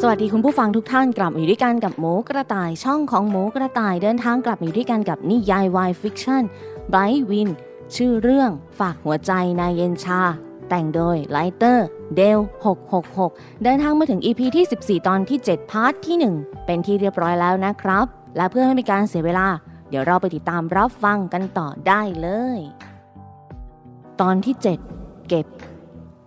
สวัสดีคุณผู้ฟังทุกท่านกลับมาอยู่ด้วยกันกับหมูกระต่ายช่องของหมูกระต่ายเดินทางกลับมาอยู่ด้วยกันกับนิยายวายฟิกชั่นไบรท์วินชื่อเรื่องฝากหัวใจนายเย็นชา แต่งโดยไลเตอร์เดล666 เดินทางมาถึง EP ที่ 14 ตอนที่ 7 พาร์ทที่ 1 เป็นที่เรียบร้อยแล้วนะครับ และเพื่อไม่เป็นการเสียเวลา เดี๋ยวเราไปติดตามรับฟังกันต่อได้เลย ตอนที่ 7 เก็บ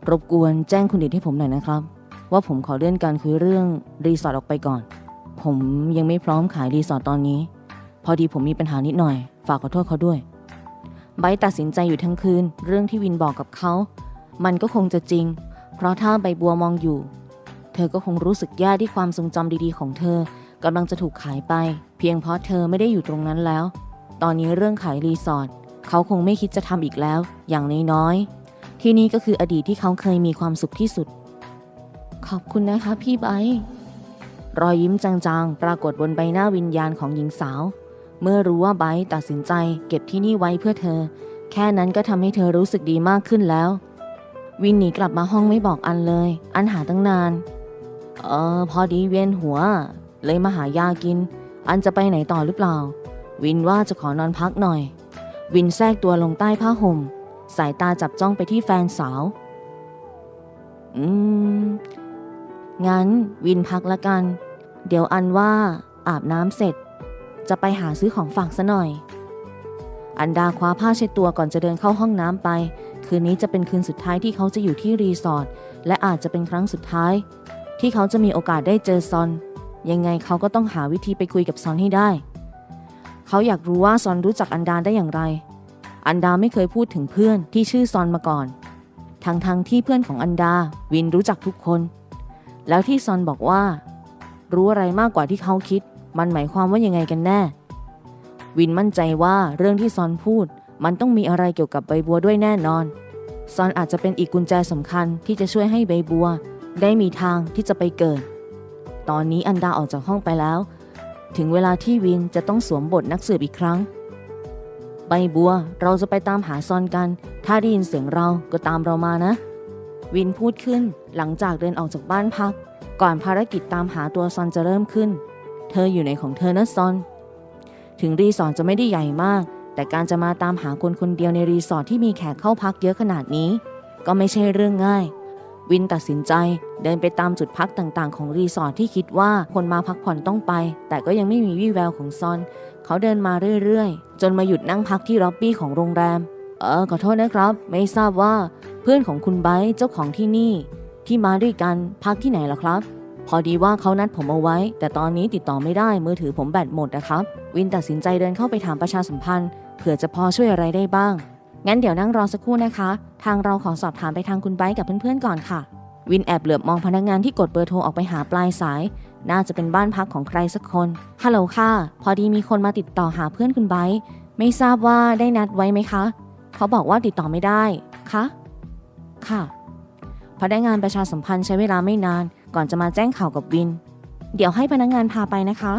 รบกวนแจ้งคุณดิดให้ผมหน่อยนะครับ ว่าผมขอเลื่อนการคุยเรื่องรีสอร์ทออกไปก่อน ผมยังไม่พร้อมขายรีสอร์ทตอนนี้ พอดีผมมีปัญหานิดหน่อย ฝากขอโทษเขาด้วยไบร์ตัดสินใจอยู่ทั้งคืน เรื่องที่วินบอกกับเขา มันก็คงจะจริง เพราะถ้าใบบัวมองอยู่ เธอก็คงรู้สึกแย่ที่ความทรงจำดีๆ ของเธอกำลังจะถูกขายไป เพียงเพราะเธอไม่ได้อยู่ตรงนั้นแล้ว ตอนนี้เรื่องขายรีสอร์ทเขาคงไม่คิดจะทำอีกแล้ว อย่างน้อยๆที่นี่ก็คืออดีตที่เขาเคยมีความสุขที่สุด ขอบคุณนะคะพี่ไบร์ทรอยยิ้มจางๆ ปรากฏบนใบหน้าวิญญาณของหญิงสาว เมื่อรู้ว่าไบตัดสินใจเก็บที่นี่ไว้เพื่อเธอ แค่นั้นก็ทำให้เธอรู้สึกดีมากขึ้นแล้ว วินหนีกลับมาห้องไม่บอกอันเลย อันหาตั้งนาน เออพอดีเวียนหัว เลยมาหายากิน อันจะไปไหนต่อหรือเปล่า วินว่าจะขอนอนพักหน่อย วินแทรกตัวลงใต้ผ้าห่ม สายตาจับจ้องไปที่แฟนสาว อืม งั้นวินพักละกัน เดี๋ยวอันว่าอาบน้ำเสร็จ จะไปหาซื้อของฝากซะหน่อย อันดาคว้าผ้าเช็ดตัวก่อนจะเดินเข้าห้องน้ำไป คืนนี้จะเป็นคืนสุดท้ายที่เขาจะอยู่ที่รีสอร์ทและอาจจะเป็นครั้งสุดท้าย ที่เขาจะมีโอกาสได้เจอซอน ยังไงเขาก็ต้องหาวิธีไปคุยกับซอนให้ได้ เขาอยากรู้ว่าซอนรู้จักอันดาได้อย่างไร อันดาไม่เคยพูดถึงเพื่อนที่ชื่อซอนมาก่อนทั้งๆทที่เพื่อนของอันดาวินรู้จักทุกคน แล้วที่ซอนบอกว่า รู้อะไรมากกว่าที่เขาคิด มันหมายความว่ายังไงกันแน่ วินมั่นใจว่าเรื่องที่ซอนพูด มันต้องมีอะไรเกี่ยวกับใบบัวด้วยแน่นอนซอนอาจจะเป็นอีกกุญแจสำคัญที่จะช่วยให้ใบบัว ได้มีทางที่จะไปเกิด ตอนนี้อันดาออกจากห้องไปแล้ว ถึงเวลาที่วินจะต้องสวมบทนักสืบอีกครั้ง ใบบัวเราจะไปตามหาซอนกัน ถ้าได้ยินเสียงเราก็ตามเรามานะ วินพูดขึ้นหลังจากเดินออกจากบ้านพัก ก่อนภารกิจตามหาตัวซอนจะเริ่มขึ้น เธออยู่ในของเธอนะซอน ถึงรีสอร์ทจะไม่ได้ใหญ่มาก แต่การจะมาตามหาคนคนเดียวในรีสอร์ทที่มีแขกเข้าพักเยอะขนาดนี้ ก็ไม่ใช่เรื่องง่าย วินตัดสินใจเดินไปตามจุดพักต่างๆ ของรีสอร์ทที่คิดว่าคนมาพักผ่อนต้องไป แต่ก็ยังไม่มีวี่แววของซอน เขาเดินมาเรื่อยๆ จนมาหยุดนั่งพักที่ล็อบบี้ของโรงแรม เออขอโทษนะครับ ไม่ทราบว่า พื่อนของคุณไบร์เจ้าของที่นี่ ที่มาด้วยกันพักที่ไหนล่ะครับ พอดีว่าเขานัดผมเอาไว้ แต่ตอนนี้ติดต่อไม่ได้มือถือผมแบตหมดนะครับ วินตัดสินใจเดินเข้าไปถามประชาสัมพันธ์เผื่อจะพอช่วยอะไรได้บ้าง งั้นเดี๋ยวนั่งรอสักครู่นะคะ ทางเราขอสอบถามไปทางคุณไบร์กับเพื่อนๆก่อนค่ะ วินแอบเหลือบมองพนักงานที่กดเบอร์โทรออกไปหาปลายสาย น่าจะเป็นบ้านพักของใครสักคน ฮัลโหลค่ะ พอดีมีคนมาติดต่อหาเพื่อนคุณไบร์ไม่ทราบว่าได้นัดไว้ไหมคะ เขาบอกว่าติดต่อไม่ได้ คะ ค่ะ พนักงานประชาสัมพันธ์ใช้เวลาไม่นานก่อนจะมาแจ้งข่าวกับวิน เดี๋ยวให้พนักงานพาไปนะคะ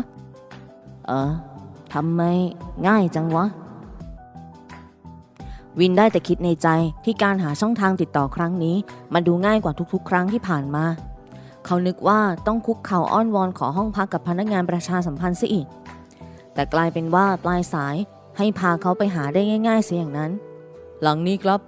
เออทำไมง่ายจังวะ วินได้แต่คิดในใจที่การหาช่องทางติดต่อครั้งนี้ มันดูง่ายกว่าทุกๆ ครั้งที่ผ่านมา เขานึกว่าต้องคุกเข่าอ้อนวอนขอห้องพักกับพนักงานประชาสัมพันธ์ซะอีก แต่กลายเป็นว่าปลายสายให้พาเขาไปหาได้ง่ายๆเสียอย่างนั้น หลังนี้ครับ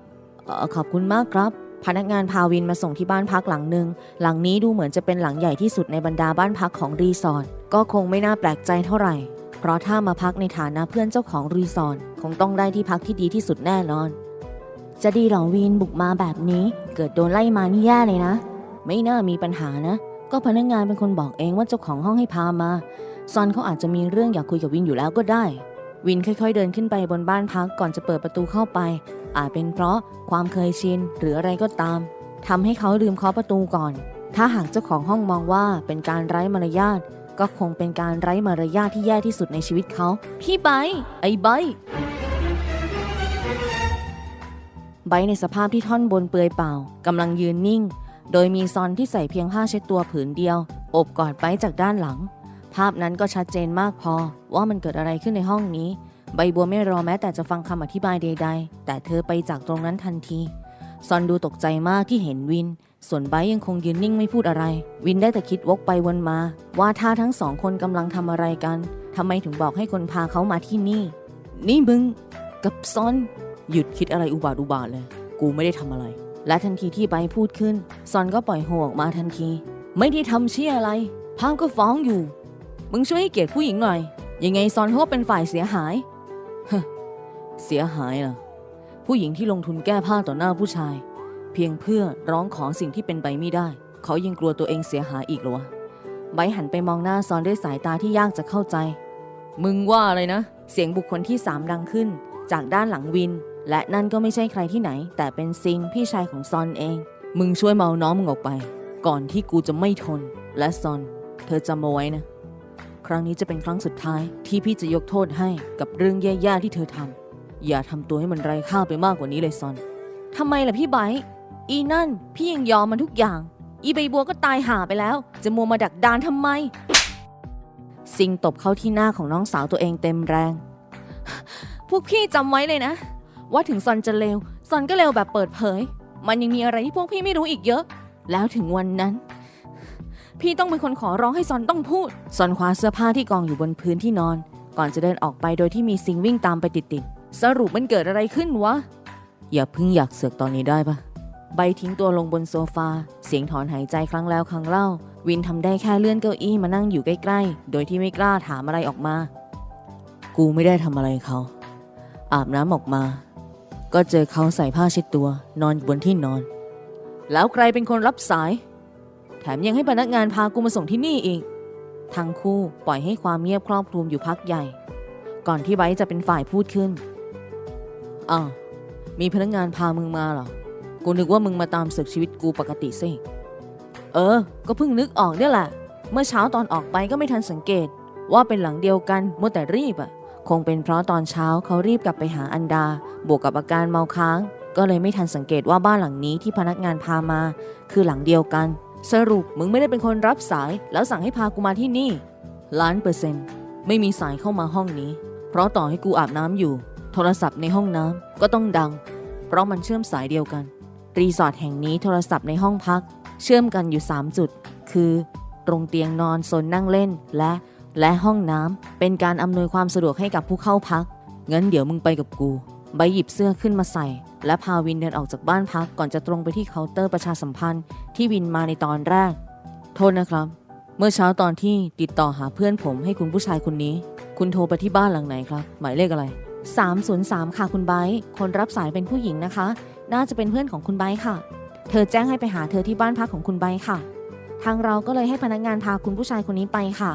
ออขอบคุณมากครับ พนักงานพาวินมาส่งที่บ้านพักหลังหนึ่งหลังนี้ดูเหมือนจะเป็นหลังใหญ่ที่สุดในบรรดาบ้านพักของรีสอร์ทก็คงไม่น่าแปลกใจเท่าไหร่ เพราะถ้ามาพักในฐานะเพื่อนเจ้าของรีสอร์ทคงต้องได้ที่พักที่ดีที่สุดแน่นอน จะดีหรอวินบุกมาแบบนี้ เกิดโดนไล่มานี่แย่เลยนะ ไม่น่ามีปัญหานะ ก็พนักงานเป็นคนบอกเองว่าเจ้าของห้องให้พามาซอนเขาอาจจะมีเรื่องอยากคุยกับวินอยู่แล้วก็ได้ วินค่อย ๆ เดินขึ้นไปบนบ้านพักก่อนจะเปิดประตูเข้าไป อาจเป็นเพราะความเคยชินหรืออะไรก็ตามทำให้เขาลืมเคาะประตูก่อน ถ้าหากเจ้าของห้องมองว่าเป็นการไร้มารยาทก็คงเป็นการไร้มารยาทที่แย่ที่สุดในชีวิตเขา พี่ไบไอ้ไบร์ทไบในสภาพที่ท่อนบนเปลือยเปล่ากำลังยืนนิ่ง โดยมีซอนที่ใส่เพียงผ้าเช็ดตัวผืนเดียวโอบกอดไบจากด้านหลัง ภาพนั้นก็ชัดเจนมากพอว่ามันเกิดอะไรขึ้นในห้องนี้ ใบบัวไม่รอแม้แต่จะฟังคำอธิบายใด ๆ แต่เธอไปจากตรงนั้นทันทีซอนดูตกใจมากที่เห็นวิน ส่วนไบยังคงยืนนิ่งไม่พูดอะไร วินได้แต่คิดวกไปวนมา ว่าถ้าทั้งสองคนกำลังทำอะไรกันทำไมถึงบอกให้คนพาเขามาที่นี่ นี่มึง กับซอน หยุดคิดอะไรอุบาทอุบาทเลย กูไม่ได้ทำอะไร และทันทีที่ไบพูดขึ้น ซอนก็ปล่อยโฮออกมาทันที ไม่ได้ทำเชี่ยอะไรพามก็ฟ้องอยู่ มึงช่วยให้เกียรติผู้หญิงหน่อยยังไงซอนเขาเป็นฝ่ายเสียหาย เสียหายเหรอผู้หญิงที่ลงทุนแก้ผ้าต่อหน้าผู้ชาย เพียงเพื่อร้องขอสิ่งที่เป็นไปไม่ได้ เขายังกลัวตัวเองเสียหายอีกหรอวะไบร์หันไปมองหน้าซอนด้วยสายตาที่ยากจะเข้าใจ มึงว่าอะไรนะ เสียงบุคคลที่สามดังขึ้น จากด้านหลังวิน และนั่นก็ไม่ใช่ใครที่ไหน แต่เป็นซิงพี่ชายของซอนเอง มึงช่วยเมาน้องมึงออกไป ก่อนที่กูจะไม่ทน และซอน เธอจำเอาไว้นะ ครั้งนี้จะเป็นครั้งสุดท้ายที่พี่จะยกโทษให้กับเรื่องแย่ๆที่เธอทำอย่าทำตัวให้มันไร้ค่าไปมากกว่านี้เลยซอนทำไมล่ะพี่ไบอีนั่น พี่ยังยอมมันทุกอย่าง อีใบบัวก็ตายห่าไปแล้ว จะมัวมาดักดานทำไม ซิงตบเข้าที่หน้าของน้องสาวตัวเองเต็มแรง พวกพี่จำไว้เลยนะ ว่าถึงซอนจะเลวซอนก็เลวแบบเปิดเผย มันยังมีอะไรที่พวกพี่ไม่รู้อีกเยอะ แล้วถึงวันนั้น พี่ต้องเป็นคนขอร้องให้ซอนต้องพูด ซอนคว้าเสื้อผ้าที่กองอยู่บนพื้นที่นอน ก่อนจะเดินออกไปโดยที่มีซิงวิ่งตามไปติดๆ สรุปมันเกิดอะไรขึ้นวะ อย่าพิ่งอยากเสือกตอนนี้ได้ปะใบทิ้งตัวลงบนโซฟา เสียงถอนหายใจครั้งแล้วครั้งเล่า วินทำได้แค่เลื่อนเก้าอี้มานั่งอยู่ใกล้ๆ โดยที่ไม่กล้าถามอะไรออกมา กูไม่ได้ทำอะไรเขา อาบน้ำออกมา ก็เจอเขาใส่ผ้าเช็ดตัวนอนอยู่บนที่นอน แล้วใครเป็นคนรับสาย แถมยังให้พนักงานพากูมาส่งที่นี่อีก ทั้งคู่ปล่อยให้ความเงียบครอบคลุมอยู่พักใหญ่ ก่อนที่ไบจะเป็นฝ่ายพูดขึ้นอ้าวมีพนักงานพามึงมาเหรอ กูนึกว่ามึงมาตามศึกชีวิตกูปกติสิเออ ก็เพิ่งนึกออกเนี่ยแหละ เมื่อเช้าตอนออกไปก็ไม่ทันสังเกต ว่าเป็นหลังเดียวกันมัวแต่รีบอะคงเป็นเพราะตอนเช้าเขารีบกลับไปหาอันดา บวกกับอาการเมาค้าง ก็เลยไม่ทันสังเกตว่าบ้านหลังนี้ที่พนักงานพามา คือหลังเดียวกัน สรุปมึงไม่ได้เป็นคนรับสาย แล้วสั่งให้พากูมาที่นี่ ล้านเปอร์เซ็นต์ไม่มีสายเข้ามาห้องนี้ เพราะต่อให้กูอาบน้ำอยู่ โทรศัพท์ในห้องน้ำก็ต้องดัง เพราะมันเชื่อมสายเดียวกัน รีสอร์ทแห่งนี้โทรศัพท์ในห้องพัก เชื่อมกันอยู่ 3 จุด คือ ตรงเตียงนอนโซนนั่งเล่นและ และห้องน้ำเป็นการอำนวยความสะดวกให้กับผู้เข้าพักงั้นเดี๋ยวมึงไปกับกู ใบหยิบเสื้อขึ้นมาใส่ และพาวินเดินออกจากบ้านพักก่อนจะตรงไปที่เคาน์เตอร์ประชาสัมพันธ์ที่วินมาในตอนแรก โทษนะครับ เมื่อเช้าตอนที่ติดต่อหาเพื่อนผมให้คุณผู้ชายคนนี้ คุณโทรไปที่บ้านหลังไหนครับ หมายเลขอะไร 303 ค่ะคุณไบร์คนรับสายเป็นผู้หญิงนะคะ น่าจะเป็นเพื่อนของคุณไบร์ค่ะ เธอแจ้งให้ไปหาเธอที่บ้านพักของคุณไบร์ค่ะ ทางเราก็เลยให้พนักงานพาคุณผู้ชายคนนี้ไปค่ะ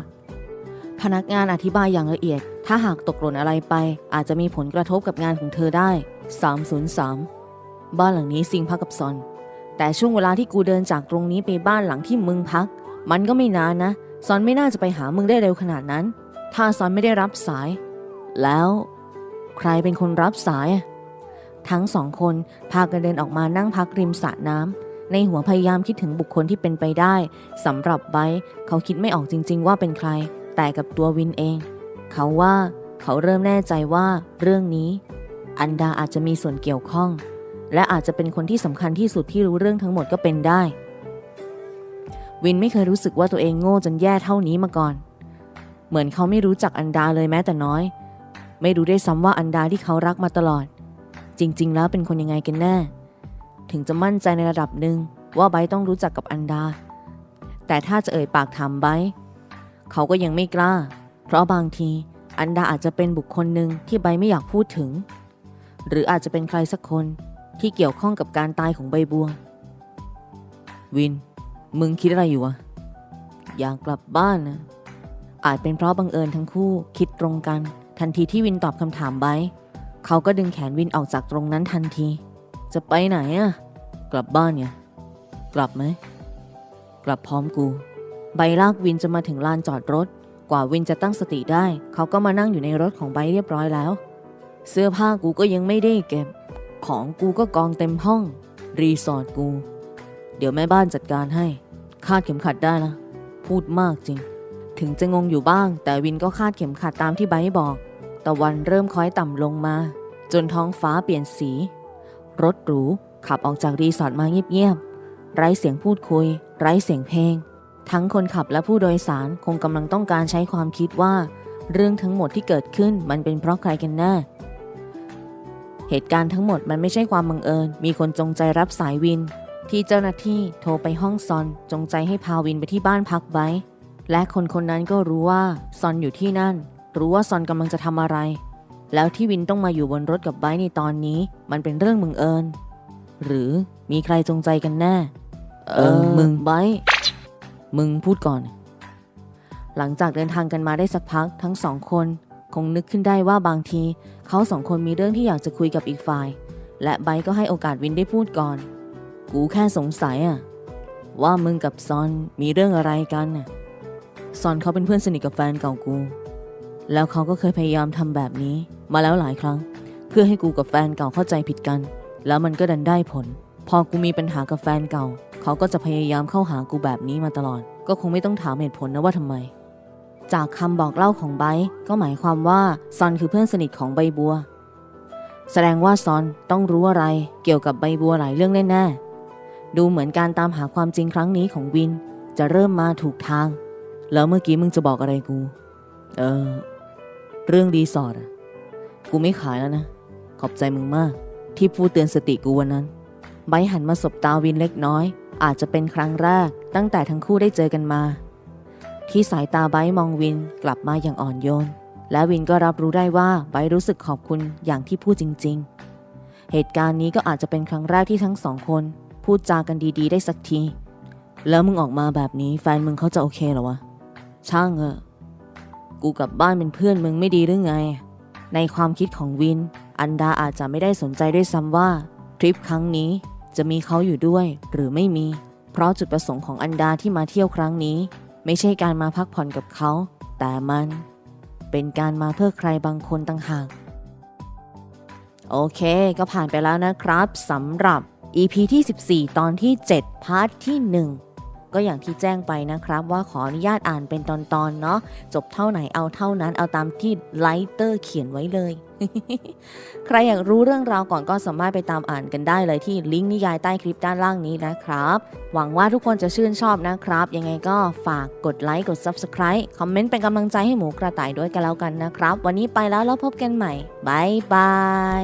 พนักงานอธิบายอย่างละเอียด ถ้าหากตกหล่นอะไรไป อาจจะมีผลกระทบกับงานของเธอได้ 303 บ้านหลังนี้ซิงพักกับซอน แต่ช่วงเวลาที่กูเดินจากตรงนี้ไปบ้านหลังที่มึงพัก มันก็ไม่นานนะซอนไม่น่าจะไปหามึงได้เร็วขนาดนั้น ถ้าซอนไม่ได้รับสาย แล้วใครเป็นคนรับสาย ทั้งสองคนพากันเดินออกมานั่งพักริมสระน้ำในหัวพยายามคิดถึงบุคคลที่เป็นไปได้สำหรับไบร์เขาคิดไม่ออกจริง ๆ ว่าเป็นใคร แต่กับตัววินเอง เขาว่าเขาเริ่มแน่ใจว่าเรื่องนี้ อันดาอาจจะมีส่วนเกี่ยวข้อง และอาจจะเป็นคนที่สำคัญที่สุดที่รู้เรื่องทั้งหมดก็เป็นได้ วินไม่เคยรู้สึกว่าตัวเองโง่จนแย่เท่านี้มาก่อน เหมือนเขาไม่รู้จักอันดาเลยแม้แต่น้อย ไม่รู้ได้ซ้ำว่าอันดาที่เขารักมาตลอด จริง ๆ แล้วเป็นคนยังไงกันแน่ ถึงจะมั่นใจในระดับหนึ่งว่าไบต้องรู้จักกับอันดา แต่ถ้าจะเอ่ยปากถามไบเขาก็ยังไม่กล้า เพราะบางทีอันดาอาจจะเป็นบุคคลหนึ่งที่ไบไม่อยากพูดถึง หรืออาจจะเป็นใครสักคนที่เกี่ยวข้องกับการตายของใบบัว วิน มึงคิดอะไรอยู่วะ อยากกลับบ้านนะ อาจเป็นเพราะบังเอิญทั้งคู่คิดตรงกัน ทันทีที่วินตอบคำถามไบเขาก็ดึงแขนวินออกจากตรงนั้นทันที จะไปไหนอะกลับบ้านเนี่ย กลับไหม กลับพร้อมกู ใบลากวินจะมาถึงลานจอดรถ กว่าวินจะตั้งสติได้ เขาก็มานั่งอยู่ในรถของไบเรียบร้อยแล้ว เสื้อผ้ากูก็ยังไม่ได้เก็บ ของกูก็กองเต็มห้อง รีสอร์ทกู เดี๋ยวแม่บ้านจัดการให้ คาดเข็มขัดได้ละพูดมากจริง ถึงจะงงอยู่บ้าง แต่วินก็คาดเข็มขัดตามที่ไบบอก ตะวันเริ่มคล้อยต่ำลงมา จนท้องฟ้าเปลี่ยนสี รถหรูขับออกจากรีสอร์ทมาเงียบๆ ไร้เสียงพูดคุย ไร้เสียงเพลง ทั้งคนขับและผู้โดยสารคงกำลังต้องการใช้ความคิดว่า เรื่องทั้งหมดที่เกิดขึ้นมันเป็นเพราะใครกันแน่ เหตุการณ์ทั้งหมดมันไม่ใช่ความบังเอิญ มีคนจงใจรับสายวิน ที่เจ้าหน้าที่โทรไปห้องซอน จงใจให้พาวินไปที่บ้านพักไบร์ทและคนคนนั้นก็รู้ว่าซอนอยู่ที่นั่น รู้ว่าซอนกำลังจะทำอะไร แล้วที่วินต้องมาอยู่บนรถกับไบร์ทในตอนนี้ มันเป็นเรื่องบังเอิญ หรือมีใครจงใจกันแน่ เออ มึงไบร์ทมึงพูดก่อน หลังจากเดินทางกันมาได้สักพักทั้งสองคน คงนึกขึ้นได้ว่าบางที เขาสองคนมีเรื่องที่อยากจะคุยกับอีกฝ่าย และไบก็ให้โอกาสวินได้พูดก่อน กูแค่สงสัยอะว่ามึงกับซอนมีเรื่องอะไรกันน่ะซอนเขาเป็นเพื่อนสนิทกับแฟนเก่ากู แล้วเขาก็เคยพยายามทำแบบนี้ มาแล้วหลายครั้ง เพื่อให้กูกับแฟนเก่าเข้าใจผิดกัน แล้วมันก็ดันได้ผล พอกูมีปัญหากับแฟนเก่า เขาก็จะพยายามเข้าหากูแบบนี้มาตลอด ก็คงไม่ต้องถามเหตุผลนะว่าทำไม จากคำบอกเล่าของไบก็หมายความว่าซอนคือเพื่อนสนิทของใบบัว แสดงว่าซอนต้องรู้อะไรเกี่ยวกับใบบัวหลายเรื่องแน่ๆดูเหมือนการตามหาความจริงครั้งนี้ของวิน จะเริ่มมาถูกทาง แล้วเมื่อกี้มึงจะบอกอะไรกู เออ เรื่องรีสอร์ทอะกูไม่ขายแล้วนะ ขอบใจมึงมาก ที่พูดเตือนสติกูวันนั้นไบหันมาสบตาวินเล็กน้อย อาจจะเป็นครั้งแรกตั้งแต่ทั้งคู่ได้เจอกันมา ที่สายตาไบมองวินกลับมาอย่างอ่อนโยน และวินก็รับรู้ได้ว่าไบรู้สึกขอบคุณอย่างที่พูดจริง ๆ เหตุการณ์นี้ก็อาจจะเป็นครั้งแรกที่ทั้งสองคน พูดจากันดีๆ ได้สักที แล้วมึงออกมาแบบนี้แฟนมึงเขาจะโอเคเหรอวะ ช่างเถอะกูกลับบ้านเป็นเพื่อนมึงไม่ดีหรือไง ในความคิดของวิน อันดาอาจจะไม่ได้สนใจด้วยซ้ำว่าทริปครั้งนี้จะมีเขาอยู่ด้วยหรือไม่มี เพราะจุดประสงค์ของอันดาที่มาเที่ยวครั้งนี้ ไม่ใช่การมาพักผ่อนกับเขา แต่มันเป็นการมาเพื่อใครบางคนต่างหาก โอเค ก็ผ่านไปแล้วนะครับสำหรับ EP ที่ 14 ตอนที่ 7 พาร์ทที่ 1ก็อย่างที่แจ้งไปนะครับว่าขออนุญาตอ่านเป็นตอนๆเนาะจบเท่าไหนเอาเท่านั้นเอาตามที่ไลเตอร์เขียนไว้เลย ใครอยากรู้เรื่องราวก่อนก็สามารถไปตามอ่านกันได้เลยที่ลิงก์นิยายใต้คลิปด้านล่างนี้นะครับ หวังว่าทุกคนจะชื่นชอบนะครับ ยังไงก็ฝากกดไลค์กด Subscribe คอมเมนต์เป็นกำลังใจให้หมูกระต่ายด้วยกันแล้วกันนะครับ วันนี้ไปแล้วแล้วพบกันใหม่บายบาย